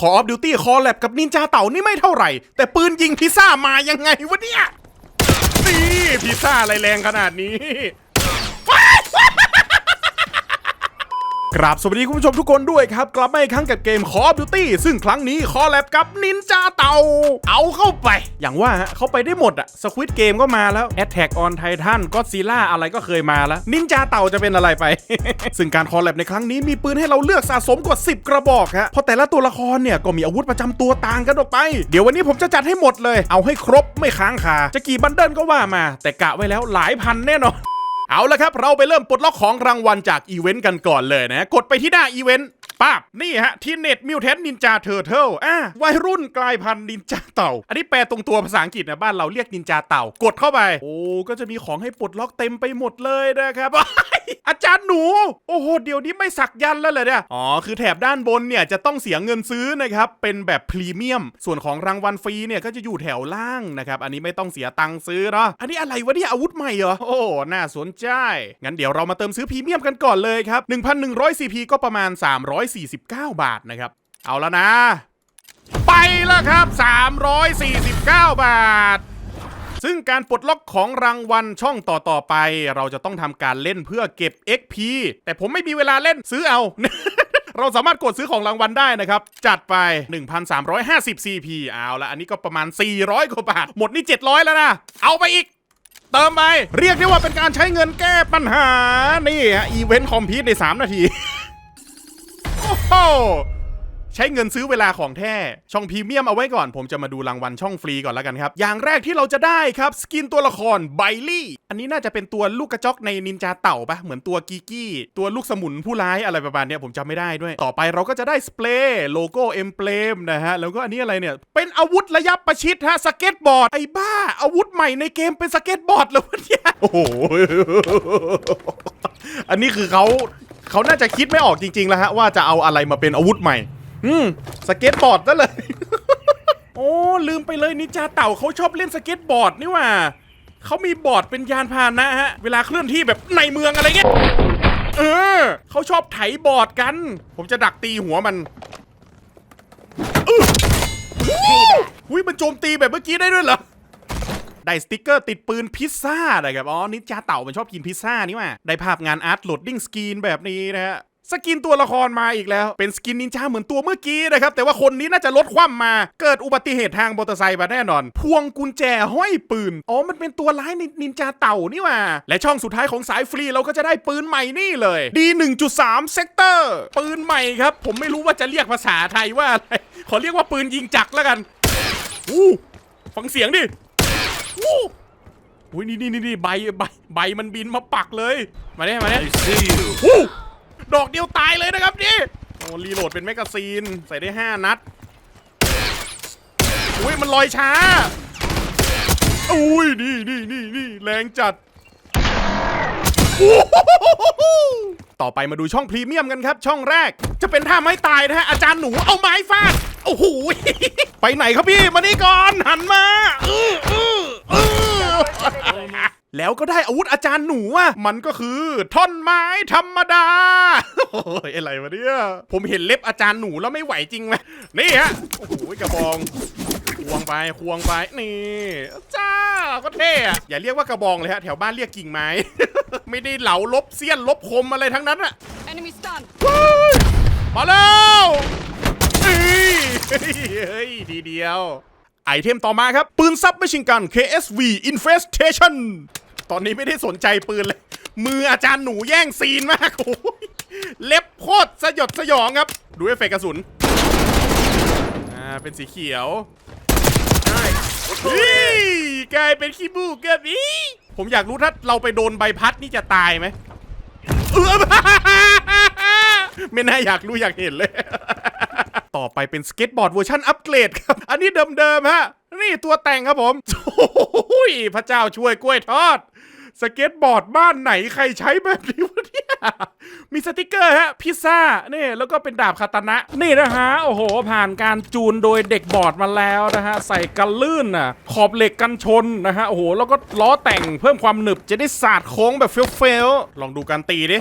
ขอออฟดิวตี้คอลแลบกับนินจาเต่านี่ไม่เท่าไหร่ แต่ปืนยิงพิซซ่ามายังไงวะเนี่ย นี่พิซซ่าอะไรแรงขนาดนี้ กราบสวัสดีคุณผู้ชมทุกคนด้วยครับ กลับมาอีกครั้งกับเกม Call of Duty ซึ่งครั้งนี้คอแลบกับนินจาเต่า เอาเข้าไป อย่างว่าฮะเขาไปได้หมดอะสควิตเกมก็มาแล้ว Attack on Titan ก็ซีล่าอะไรก็เคยมาแล้ว นินจาเต่าจะเป็นอะไรไป ซึ่งการคอแลบในครั้งนี้มีปืนให้เราเลือกสะสมกว่า 10 กระบอกฮะเพราะแต่ละตัวละครเนี่ยก็มีอาวุธประจำตัวต่างกันออกไป เดี๋ยววันนี้ผมจะจัดให้หมดเลย เอาให้ครบไม่ค้างคาจะกี่บันเดิลก็ว่ามา แต่กะไว้แล้วหลายพันแน่นอน เอาละครับ เราไปเริ่มปลดล็อกของรางวัลจากอีเวนต์กันก่อนเลยนะ กดไปที่หน้าอีเวนต์ป้าบนี่ฮะที่เน็ตมิวเทนนินจาเทอร์เทิลอ่าวัยรุ่นกลายพันธุ์นินจาเต่า อันนี้แปลตรงตัวภาษาอังกฤษนะบ้านเราเรียกนินจาเต่า กดเข้าไป โอ้ ก็จะมีของให้ปลดล็อกเต็มไปหมดเลยนะครับ อาจารย์หนู โอ้โห เดี๋ยวนี้ไม่สักยันแล้วเลยเนี่ย อ๋อ คือแถบด้านบนเนี่ยจะต้องเสียเงินซื้อนะครับ เป็นแบบพรีเมียม ส่วนของรางวัลฟรีเนี่ยก็จะอยู่แถวล่างนะครับ อันนี้ไม่ต้องเสียตังค์ซื้อเนาะ อันนี้อะไรวะเนี่ยอาวุธใหม่เหรอ โอ้ น่าสนใจ งั้นเดี๋ยวเรามาเติมซื้อพรีเมียมกันก่อนเลยครับ 1,100 CP ก็ประมาณ 349 บาทนะครับ เอาแล้วนะ ไปแล้วครับ 349 บาท ซึ่งการปลดล็อกของรางวัลช่องต่อๆไป เราจะต้องทำการเล่นเพื่อเก็บ XP แต่ผมไม่มีเวลาเล่นซื้อเอาเราสามารถกดซื้อของรางวัลได้นะครับ จัดไป 1,350 CP เอาละอันนี้ก็ประมาณ 400 กว่าบาท หมดนี่ 700 แล้วนะ เอาไปอีก เติมไป เรียกได้ว่าเป็นการใช้เงินแก้ปัญหา นี่ฮะ อีเวนต์คอมพิวต์ใน 3 นาที โอ้โห ใช้เงินซื้อเวลาของแท้ช่องพรีเมียมเอาไว้ก่อน ผมจะมาดูรางวัลช่องฟรีก่อนแล้วกันครับ อย่างแรกที่เราจะได้ครับ สกินตัวละครไบลี่ อันนี้น่าจะเป็นตัวลูกกระจอกในนินจาเต่าปะเหมือนตัวกีกี้ ตัวลูกสมุนผู้ร้ายอะไรประมาณเนี้ยผมจำไม่ได้ด้วย ต่อไปเราก็จะได้สเปรย์โลโก้เอ็มเบลมนะฮะแล้วก็อันนี้อะไรเนี่ยเป็นอาวุธระยะประชิดฮะสเก็ตบอร์ดไอ้บ้า อาวุธใหม่ในเกมเป็นสเก็ตบอร์ดเหรอวเนี่ยโอ้โหอันนี้คือเขาเขาน่าจะคิดไม่ออกจริงๆแล้วฮะว่าจะเอาอะไรมาเป็นอาวุธใหม่ อืมสเก็ตบอร์ดซะเลย โอ้ลืมไปเลยนิจาเต่าเขาชอบเล่นสเก็ตบอร์ดนี่ว่าเขามีบอร์ดเป็นยานพาหนะฮะ เวลาเคลื่อนที่แบบในเมืองอะไรเงี้ยเออเขาชอบไถบอร์ดกัน ผมจะดักตีหัวมันอุ้ยมันโจมตีแบบเมื่อกี้ได้ด้วยเหรอได้สติกเกอร์ติดปืนพิซซ่านะครับ อ๋อนิจาเต่ามันชอบกินพิซซ่านี่ว่าได้ภาพงานอาร์ตโหลดดิ้งสกรีนแบบนี้นะฮะ สกินตัวละครมาอีกแล้ว เป็นสกินนินจาเหมือนตัวเมื่อกี้นะครับ แต่ว่าคนนี้น่าจะลดความมา เกิดอุบัติเหตุทางมอเตอร์ไซค์มาแน่นอน พวงกุญแจห้อยปืน อ๋อ มันเป็นตัวร้ายในนินจาเต่านี่หว่า และช่องสุดท้ายของสายฟรีเราก็จะได้ปืนใหม่นี่เลย D 1.3 Sector ปืนใหม่ครับ ผมไม่รู้ว่าจะเรียกภาษาไทยว่าอะไร ขอเรียกว่าปืนยิงจักรแล้วกันอู้ฟังเสียงดิวู้อุ้ยนี่นี่นี่นี่ใบใบใบมันบินมาปักเลย มาเนี่ยมาเนี่ยวู้ ดอกเดียวตายเลยนะครับนี่โอ้รีโหลดเป็นแมกกาซีน ใส่ได้ 5 นัด อุ้ยมันลอยช้า อุ้ยนี่นี่นี่นี่แรงจัด ต่อไปมาดูช่องพรีเมียมกันครับ ช่องแรก จะเป็นท่าไม้ตายนะฮะ อาจารย์หนูเอาไม้ฟาด โอ้โห ไปไหนครับพี่ มานี่ก่อน หันมา อื้ออื้ออื้อ แล้วก็ได้อาวุธอาจารย์หนูอะมันก็คือท่อนไม้ธรรมดา โอ้ยอะไรวะเนี่ย ผมเห็นเล็บอาจารย์หนูแล้วไม่ไหวจริงไหมนี่ฮะ โอ้โหกระบอง ควงไป ควงไป นี่ จ้า ก็เท่อะอย่าเรียกว่ากระบองเลยฮะ แถวบ้านเรียกกิ่งไม้ ไม่ได้เหลาลบเสี้ยนลบคมอะไรทั้งนั้นอะ Enemy stunned. มาแล้วเฮ้ยเฮ้ยเฮ้ยทีเดียว ไอเทมต่อมาครับ ปืนซับไม่ชิงกัน KSV Infestation ตอนนี้ไม่ได้สนใจปืนเลย มืออาจารย์หนูแย่งซีนมากโอ้ยเล็บโคตรสยดสยองครับ ดูเอฟเฟกต์กระสุน อ่า เป็นสีเขียวเฮ้ยกลายเป็นขี้บูกเกับอีผมอยากรู้ถ้าเราไปโดนใบพัดนี่จะตายไหมเออไม่น่าอยากรู้อยากเห็นเลย ต่อไปเป็นสเก็ตบอร์ดเวอร์ชันอัปเกรดครับ อันนี้เดิมๆฮะ นี่ตัวแต่งครับผมโอ้ยพระเจ้าช่วยกล้วยทอด สเก็ตบอร์ดบ้านไหนใครใช้แบบนี้วะเนี่ยมีสติกเกอร์ฮะพิซซ่านี่แล้วก็เป็นดาบคาตานะ นี่นะฮะ โอ้โห ผ่านการจูนโดยเด็กบอร์ดมาแล้วนะฮะ ใส่กันลื่นน่ะ ขอบเหล็กกันชนนะฮะ โอ้โห แล้วก็ล้อแต่งเพิ่มความหนึบจะได้สาดโค้งแบบเฟลๆลองดูการตีดิ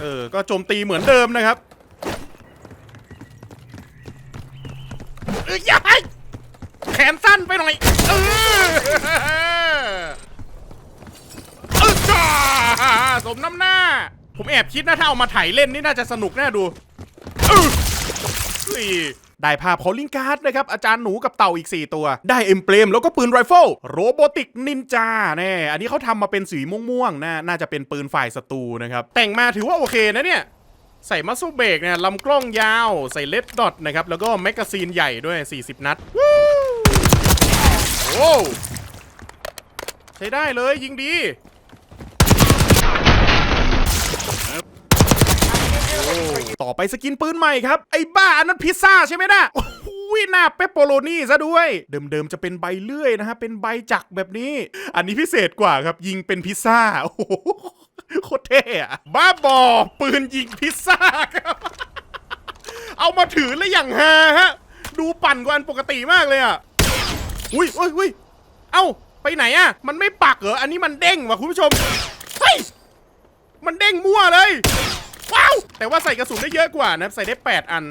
เออ ก็โจมตีเหมือนเดิมนะครับ อ้ยยายแขนสั้นไปหน่อยเออเออจ้าสมน้ำหน้า ผมแอบคิดนะถ้าเอามาถ่ายเล่นนี่น่าจะสนุกแน่ดูเออนี่ได้ภาพของลิงการ์ดนะครับ อาจารย์หนูกับเต่าอีก 4 ตัว ได้เอ็มเปลมแล้วก็ปืนไรเฟิลโรโบติกนินจาแน่อันนี้เขาทำมาเป็นสีม่วงๆนะน่าจะเป็นปืนฝ่ายศัตรูนะครับ แต่งมาถือว่าโอเคนะเนี่ย ใส่มัสโซเบกเนี่ยลำกล้องยาวใส่เลดดอทนะครับ แล้วก็แมกกาซีนใหญ่ด้วย 40 นัดวู้โอ้ใช้ได้เลยยิงดีต่อไปสกินปืนใหม่ครับ ไอ้บ้าอันนั้นพิซซ่าใช่ไหมนะโอ้โหน้าเปปโปโรนี่ซะด้วย เดิมๆจะเป็นใบเลื่อยนะฮะเป็นใบจักแบบนี้ อันนี้พิเศษกว่าครับยิงเป็นพิซซ่าโอ้ โคตรเท่อะบ้าบอปืนยิงพิซซ่าครับ เอามาถือแล้วอย่างฮาฮะ ดูปั่นกว่าอันปกติมากเลยอะอุ้ยอุ้ยอุ้ยเอ้า ไปไหนอะมันไม่ปักเหรอ อันนี้มันเด้งว่ะคุณผู้ชม เฮ้ย มันเด้งมั่วเลย ว้าว แต่ว่าใส่กระสุนได้เยอะกว่านะ ใส่ได้ 8 อัน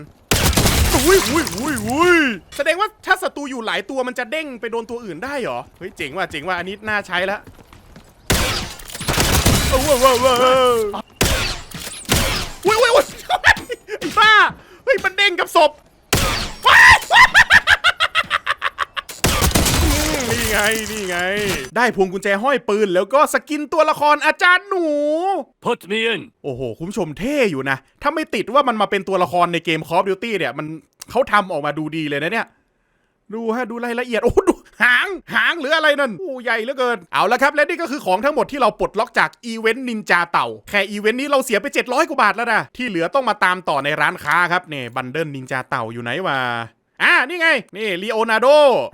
อุ้ยอุ้ยอุ้ยอุ้ยแสดงว่าถ้าศัตรูอยู่หลายตัวมันจะเด้งไปโดนตัวอื่นได้เหรอ เฮ้ยเจ๋งว่ะเจ๋งว่ะอันนี้น่าใช้แล้ว โอ้โหว้าวว้าวว้าวอุ้ยอุ้ยอุ้ยไอ้บ้าเฮ้ยมันเด้งกับศพว้ายอืมนี่ไง นี่ไง ได้พวงกุญแจห้อยปืน แล้วก็สกินตัวละครอาจารย์หนู Put me in. โอ้โห คุณผู้ชมเท่อยู่นะ ถ้าไม่ติดว่ามันมาเป็นตัวละครในเกม Call of Duty เนี่ย มันเขาทำออกมาดูดีเลยนะเนี่ย ดูฮะดูรายละเอียดโอ้ดูหางหางหรืออะไรนั่นโอ้ใหญ่เหลือเกิน เอาละครับ และนี่ก็คือของทั้งหมดที่เราปลดล็อกจากอีเวนต์นินจาเต่า แค่อีเวนต์นี้เราเสียไป 700 กว่าบาทแล้วนะที่เหลือต้องมาตามต่อในร้านค้าครับเนี่ยบันเดิลนินจาเต่าอยู่ไหนวะ อ่านี่ไง นี่ลีโอนาร์โด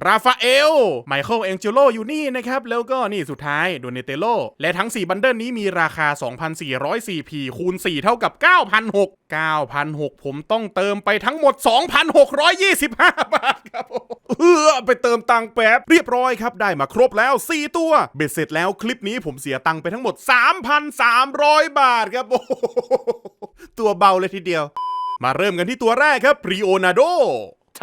ราฟาเอล ไมเคิลเองเจโลอยู่นี่นะครับ แล้วก็นี่สุดท้ายโดเนเตโล และทั้ง 4 บันเดิลนี้มีราคา 2,404p คูณ 4 เท่ากับ9,600 9,600ผมต้องเติมไปทั้งหมด 2,625 บาทครับเออไปเติมตังค์แป๊บ เรียบร้อยครับ ได้มาครบแล้ว 4 ตัว เบ็ดเสร็จแล้วคลิปนี้ผมเสียตังค์ไปทั้งหมด 3,300 บาทครับตัวเบาเลยทีเดียว มาเริ่มกันที่ตัวแรกครับริโอนาโด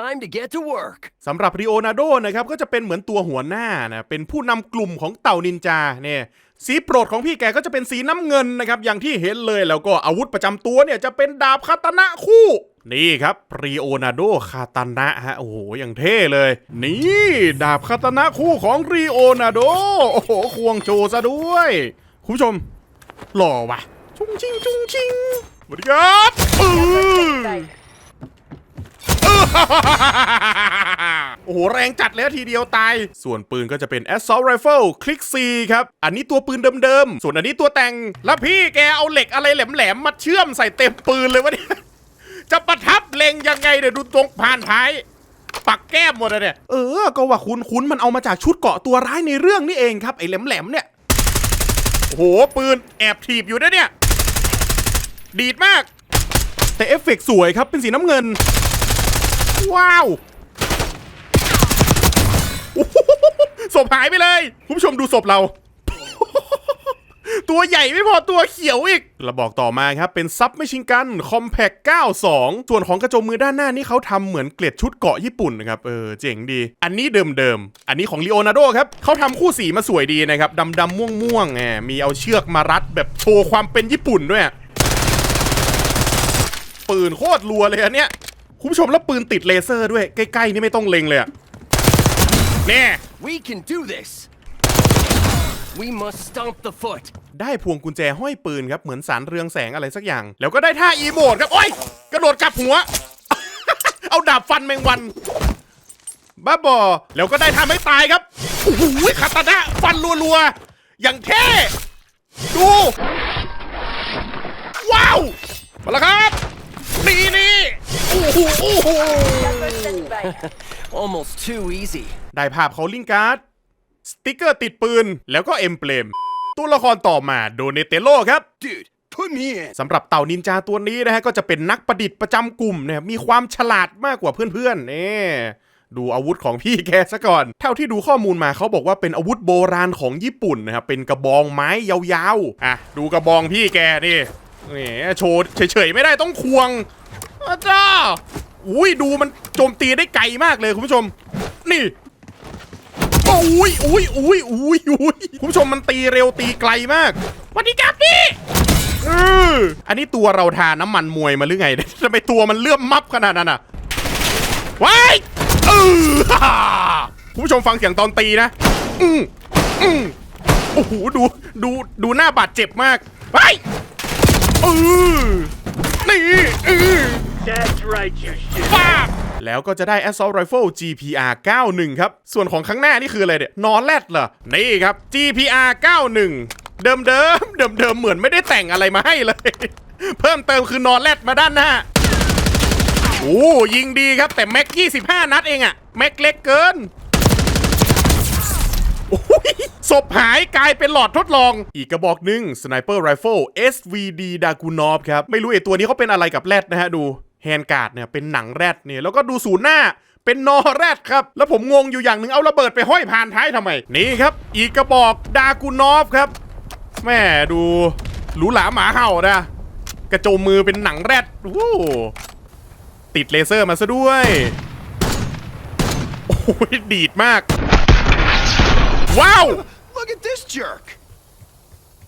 Time to get to work. สำหรับริโอนาโดนะครับก็จะเป็นเหมือนตัวหัวหน้านะเป็นผู้นำกลุ่มของเต่านินจาเนี่ยสีโปรดของพี่แกก็จะเป็นสีน้ำเงินนะครับอย่างที่เห็นเลยแล้วก็อาวุธประจำตัวเนี่ยจะเป็นดาบคาตานะคู่นี่ครับริโอนาโดคาตานะฮะโอ้โหอย่างเท่เลย นี่ดาบคาตานะคู่ของริโอนาโดโอ้โหควงโชว์ซะด้วยคุณผู้ชม หล่อว่ะจุงชิงจุงชิงสวัสดีครับอือ โอ้โห แรงจัดแล้วทีเดียวตาย ส่วนปืนก็จะเป็น Assault Rifle คลิก C ครับ อันนี้ตัวปืนเดิมๆ ส่วนอันนี้ตัวแต่ง แล้วพี่แกเอาเหล็กอะไรแหลมๆ มาเชื่อมใส่เต็มปืนเลยวะเนี่ย จะประทับเล็งยังไงเดี๋ยวดูตรงผ่านท้าย ปักแก้มหมดเลยเนี่ย เออ ก็ว่าคุณคุณมันเอามาจากชุดเกาะตัวร้ายในเรื่องนี่เองครับไอ้แหลมๆเนี่ย โอ้โห ปืนแอบถีบอยู่นะเนี่ย ดีดมาก แต่เอฟเฟกต์สวยครับเป็นสีน้ำเงิน ว้าวศพหายไปเลย คุณผู้ชมดูศพเรา ตัวใหญ่ไม่พอตัวเขียวอีกเราบอกต่อมาครับ เป็นซับไม่ชิงกันคอมแพก92 ส่วนของกระโจมมือด้านหน้านี่เขาทำเหมือนเกล็ดชุดเกาะญี่ปุ่นนะครับ เออ เจ๋งดี อันนี้เดิมๆ อันนี้ของลีโอนาร์โดครับเขาทำคู่สีมาสวยดีนะครับ ดำดำม่วงม่วงๆแหมมีเอาเชือกมารัดแบบโชว์ความเป็นญี่ปุ่นด้วยปืนโคตรรัวเลยอันเนี้ย คุณผู้ชมแล้วปืนติดเลเซอร์ด้วย ใกล้ ๆ นี่ไม่ต้องเล็งเลยอะแน่ We can do this. We must stomp the foot. ได้พวงกุญแจห้อยปืนครับ เหมือนสารเรืองแสงอะไรสักอย่าง แล้วก็ได้ท่าอีโมดครับ โอ้ย กระโดดกลับหัว เอาดาบฟันแมงวัน บ้าบอ แล้วก็ได้ทำให้ตายครับโอ้โหคาตานะฟันรัวๆ อย่างเท่ Almost too easy. ได้ภาพเขาลิงการ์ด สติกเกอร์ติดปืน แล้วก็เอ็มเบลม ตัวละครต่อมาโดเนเตโลครับ Dude, put me in. สำหรับเต่านินจาตัวนี้นะฮะ ก็จะเป็นนักประดิษฐ์ประจำกลุ่มนะครับมีความฉลาดมากกว่าเพื่อนๆนี่ดูอาวุธของพี่แกซะก่อน เท่าที่ดูข้อมูลมาเขาบอกว่าเป็นอาวุธโบราณของญี่ปุ่นนะครับ เป็นกระบองไม้ยาวๆ อะ ดูกระบองพี่แกนี่นี่โชว์เฉยๆ ไม่ได้ต้องควงอาจ้า อุ้ยดูมันโจมตีได้ไกลมากเลยคุณผู้ชม นี่อุ้ยอุ้ยอุ้ยอุ้ยอุ้ยคุณผู้ชมมันตีเร็วตีไกลมากวัสดีครับพี่อออันนี้ตัวเราทาน้ำมันมวยมาหรือไงทำไมตัวมันเลื่อมมับขนาดนั้นอะว้ายเออฮ่าคุณผู้ชมฟังเสียงตอนตีนะ อืมอืมโอ้โหดูดูดูหน้าบาดเจ็บมากไปเออนี่เออ That's right, you shit. ฟาบแล้วก็จะได้ Assault Rifle GPR 91 ครับ ส่วนของข้างหน้านี่คืออะไรเนี่ยนอนแรดเหรอ นี่ครับ GPR 91 เดิมเดิมเดิมเดิมๆเหมือนไม่ได้แต่งอะไรมาให้เลย เพิ่มเติมคือนอนแรดมาด้านหน้า โอ้ยิงดีครับ แต่แม็ก 25 นัดเองอะแม็กเล็กเกิน โอ้ยศพหายกลายเป็นหลอดทดลอง อีกกระบอกหนึ่ง Sniper Rifle SVD d a g u n o v ครับ ไม่รู้ไอตัวนี้เขาเป็นอะไรกับแรดนะฮะดู แฮนการ์ดเนี่ยเป็นหนังแรดเนี่ยแล้วก็ดูศูนย์หน้าเป็นนอแรดครับ แล้วผมงงอยู่อย่างหนึ่งเอาระเบิดไปห้อยผ่านท้ายทำไม นี่ครับ อีกกระบอกดากูนอฟครับ แม่ดูหรูหราหมาเห่านะ กระโจมมือเป็นหนังแรดโอ้โหติดเลเซอร์มาซะด้วย โอ้ยดีดมาก ว้าว Look at this jerk.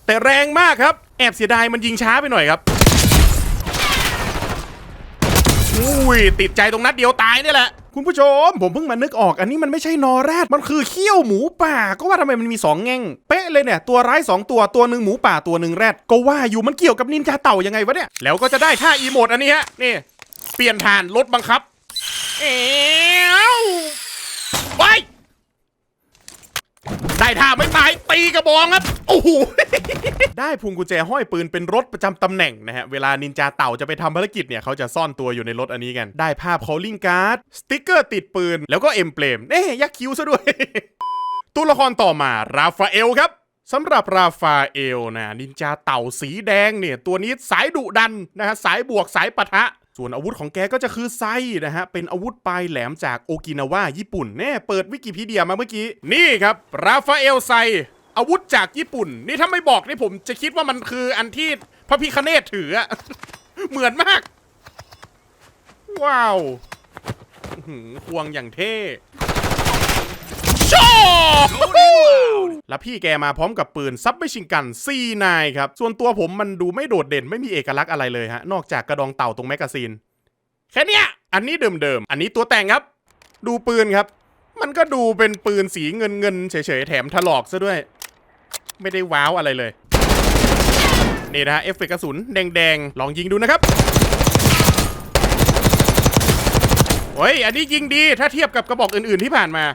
แต่แรงมากครับ แอบเสียดายมันยิงช้าไปหน่อยครับ อุ้ยติดใจตรงนัดเดียวตายนี่แหละ คุณผู้ชม ผมเพิ่งมานึกออกอันนี้มันไม่ใช่นอแรดมันคือเขี้ยวหมูป่า ก็ว่าทำไมมันมีสองแง่ง เป๊ะเลยเนี่ย ตัวร้ายสองตัวตัวหนึ่งหมูป่าตัวหนึ่งแรดก็ว่าอยู่มันเกี่ยวกับนินจาเต่ายังไงวะเนี่ยแล้วก็จะได้ท่าอีโมดอันนี้ฮะนี่ เปลี่ยนฐานรถบังคับเอ้าไป ได้ท่าไม่ตายตีกระบองครับโอ้โหได้พวงกุญแจห้อยปืนเป็นรถประจำตำแหน่งนะฮะเวลานินจาเต่าจะไปทำภารกิจเนี่ยเขาจะซ่อนตัวอยู่ในรถอันนี้กัน ได้ภาพ calling card สติ๊กเกอร์ติดปืน แล้วก็เอ็มเปลมเอ๊ยักคิ้วซะด้วย ตัวละครต่อมาราฟาเอลครับสำหรับราฟาเอลนะนินจาเต่าสีแดงเนี่ยตัวนี้สายดุดันนะฮะสายบวกสายปะทะ ส่วนอาวุธของแกก็จะคือไซนะฮะ เป็นอาวุธปลายแหลมจากโอกินาวาญี่ปุ่นแน่เปิดวิกิพีเดียมาเมื่อกี้ นี่ครับราฟาเอลไซ อาวุธจากญี่ปุ่น นี่ถ้าไม่บอกนี่ผมจะคิดว่ามันคืออันที่พระพิคเนตถือ เหมือนมาก ว้าวหืควงอย่างเท่ แล้วพี่แกมาพร้อมกับปืนซับไม่ชิงกัน C9 ครับ ส่วนตัวผมมันดูไม่โดดเด่นไม่มีเอกลักษณ์อะไรเลยฮะ นอกจากกระดองเต่าตรงแมกกาซีน แค่เนี้ย อันนี้เดิมๆ อันนี้ตัวแต่งครับ ดูปืนครับ มันก็ดูเป็นปืนสีเงินเงินๆเฉยๆ แถมถลอกซะด้วย ไม่ได้ว้าวอะไรเลย นี่นะฮะเอฟเฟกต์กระสุนแดงๆ ลองยิงดูนะครับเฮ้ยอันนี้ยิงดีถ้าเทียบกับกระบอกอื่นๆที่ผ่านมา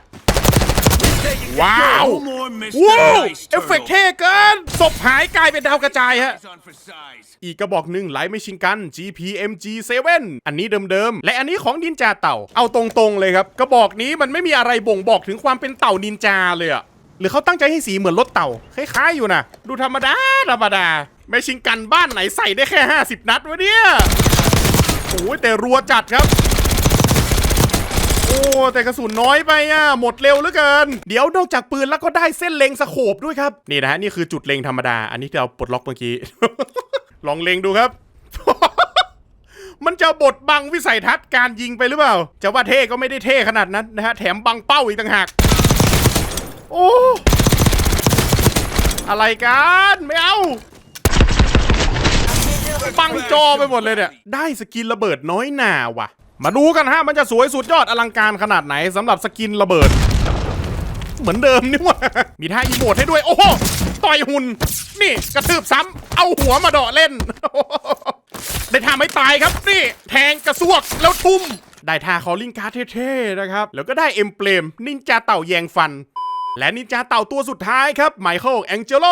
ว้าว No more Mr. ว้าว Nice เอฟเฟกต์เท่เกินศพหายกลายเป็นดาวกระจายฮะ on for size. อีกกระบอกหนึ่งไลท์ไม่ชิงกัน GPMG7 อันนี้เดิมๆ และอันนี้ของนินจาเต่า เอาตรงๆเลยครับ กระบอกนี้มันไม่มีอะไรบ่งบอกถึงความเป็นเต่านินจาเลยอะหรือเขาตั้งใจให้สีเหมือนรถเต่า คล้ายๆอยู่นะ ดูธรรมดา ธรรมดา ไม่ชิงกันบ้านไหนใส่ได้แค่ 50 นัดวะเนี่ย โอ้ยแต่รัวจัดครับโอ้ แต่กระสุนน้อยไปอะหมดเร็วเหลือเกิน เดี๋ยวนอกจากปืนแล้วก็ได้เส้นเล็งสโคบด้วยครับ นี่นะฮะนี่คือจุดเล็งธรรมดา อันนี้ที่เราปลดล็อกเมื่อกี้ ลองเล็งดูครับ มันจะบดบังวิสัยทัศน์การยิงไปหรือเปล่า จะว่าเท่ก็ไม่ได้เท่ขนาดนั้นนะฮะแถมบังเป้าอีกต่างหาก โอ้อะไรกันไม่เอาบังจอไปหมดเลยเนี่ย ได้สกินระเบิดน้อยหนาว่ะ มาดูกันฮะ มันจะสวยสุดยอดอลังการขนาดไหนสำหรับสกินระเบิด เหมือนเดิมนี่ว่ามีท่าอีโมดให้ด้วย โอ้โหต่อยหุ่น นี่กระทืบซ้ำเอาหัวมาเดาะเล่น ได้ท่าไม่ตายครับนี่แทงกระซวกแล้วทุ่ม ได้ท่าคอลลิงการ์ดเท่ๆนะครับ แล้วก็ได้เอ็มเปลมนินจาเต่าแยงฟัน และนินจาเต่าตัวสุดท้ายครับไมเคิลแองเจโล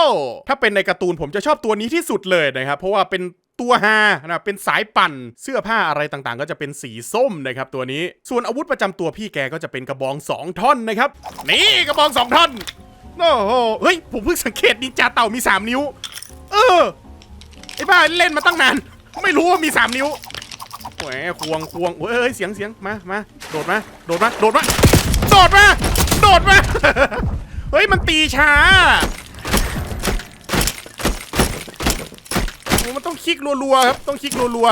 ถ้าเป็นในการ์ตูนผมจะชอบตัวนี้ที่สุดเลยนะครับ เพราะว่าเป็นตัวฮานะเป็นสายปั่นเสื้อผ้าอะไรต่างๆ ก็จะเป็นสีส้มนะครับตัวนี้ส่วนอาวุธประจำตัวพี่แกก็จะเป็นกระบอง 2 ท่อนนะครับ นี่กระบอง 2 ท่อนโอ้โหเฮ้ยผมเพิ่งสังเกตนินจาเต่ามี 3 นิ้ว เออไอ้บ้าเล่นมาตั้งนาน ไม่รู้ว่ามี 3 นิ้วแหมควงควงเฮ้ยเสียงเสียงมามาโดดมาโดดมาโดดมาโดดมา ดดมา เฮ้ย มันตีช้าโอ้มันต้องคลิกรัวๆครับ ต้องคลิกรัว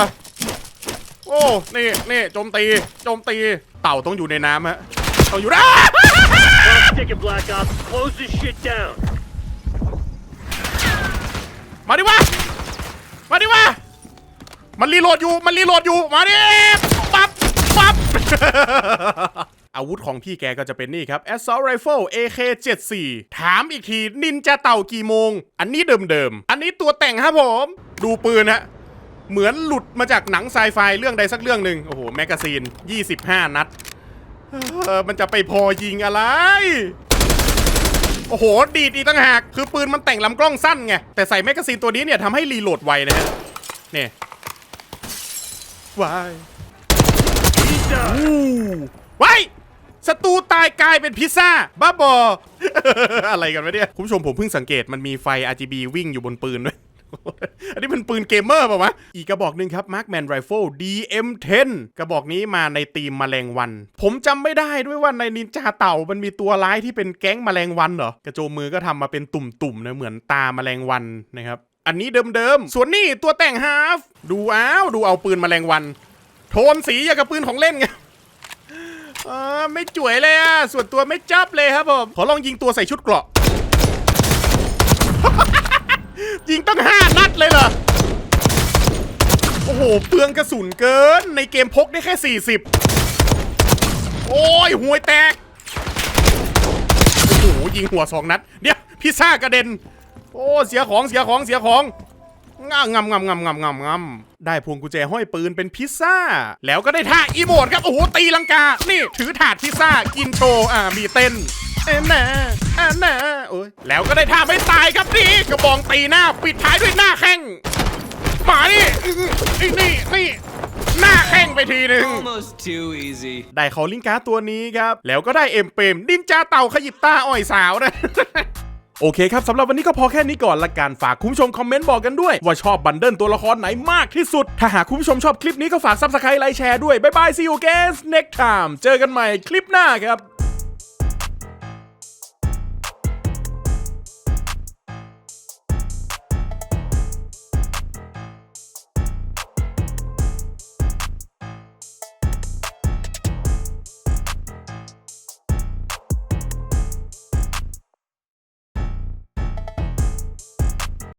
โอ้ นี่นี่โจมตี โจมตี เต่าต้องอยู่ในน้ำฮะต้องอยู่นะ Clock ticking, Black Ops. Close this shit down. มาดิวะ มาดิวะ มันรีโหลดอยู่ มันรีโหลดอยู่ มาดิ ปั๊บ ปั๊บ อาวุธของพี่แกก็จะเป็นนี่ครับ Assault Rifle AK74 ถามอีกทีนินจาเต่ากี่โมง อันนี้เดิมๆ อันนี้ตัวแต่งครับผม ดูปืนฮะ เหมือนหลุดมาจากหนังไซไฟเรื่องใดสักเรื่องหนึ่งโอ้โห แมกกาซีน 25 นัด เออ มันจะไปพอยิงอะไร โอ้โห ดีดอีกตั้งหาก คือปืนมันแต่งลำกล้องสั้นไง แต่ใส่แมกกาซีนตัวนี้เนี่ยทำให้รีโหลดไวนะฮะเนี่ยวาย He's done. อู้ไว้ ศัตรูตายกลายเป็นพิซซ่าบ้าบอ อะไรกันวะเนี่ยคุณผู้ชมผมเพิ่งสังเกตมันมีไฟ RGB วิ่งอยู่บนปืนด้วย อันนี้เป็นปืนเกมเมอร์เปล่าวะ อีกกระบอกหนึ่งครับ Markman Rifle DM10 กระบอกนี้มาในธีมแมลงวัน ผมจำไม่ได้ด้วยว่าในนินจาเต่ามันมีตัวร้ายที่เป็นแก๊งแมลงวันเหรอ กระโจมมือก็ทำมาเป็นตุ่มๆนะเหมือนตาแมลงวันนะครับ อันนี้เดิมๆ ส่วนนี่ตัวแต่งฮาฟ ดูอ้าวดูเอาปืนแมลงวัน โทนสีอย่างกับปืนของเล่นไง เออไม่จ่วยเลยอะ ส่วนตัวไม่จับเลยครับผม ขอลองยิงตัวใส่ชุดเกราะ ยิงตั้งห้านัดเลยเหรอ โอ้โห เปลืองกระสุนเกิน ในเกมพกได้แค่ 40 โอ้ยห่วยแตก โอ้โห ยิงหัวสองนัด เดี๋ยวพิซซ่ากระเด็น โอ้ เสียของ เสียของ เสียของ งามงามงามงามงามงามงามได้พวงกุญแจห้อยปืนเป็นพิซซ่า แล้วก็ได้ท่าอีโมดครับ โอ้โห ตีลังกา นี่ถือถาดพิซซ่า กินโชว์ อ่า มีเต้นเอ็นน่เอ็นน่โอ้ยแล้วก็ได้ท่าไม่ตายครับนี่กระบองตีหน้า ปิดท้ายด้วยหน้าแข้งมานี่อื้ออื้อนี่นี่หน้าแข้งไปทีหนึ่ง Almost too easy. ได้เขาลิงการ์ดตัวนี้ครับ แล้วก็ได้เอ็มเปรมดินจาเต่าขยิบตาอ่อยสาวนะ โอเคครับสำหรับวันนี้ก็พอแค่นี้ก่อนละกันฝากคุณผู้ชมคอมเมนต์บอกกันด้วย ว่าชอบบันเดิลตัวละครไหนมากที่สุด ถ้าหากคุณผู้ชมชอบคลิปนี้ก็ฝากซับสไครต์ไลค์แชร์ด้วยบ๊ายบายซีอูเกสเน็กไทม์เจอกันใหม่คลิปหน้าครับ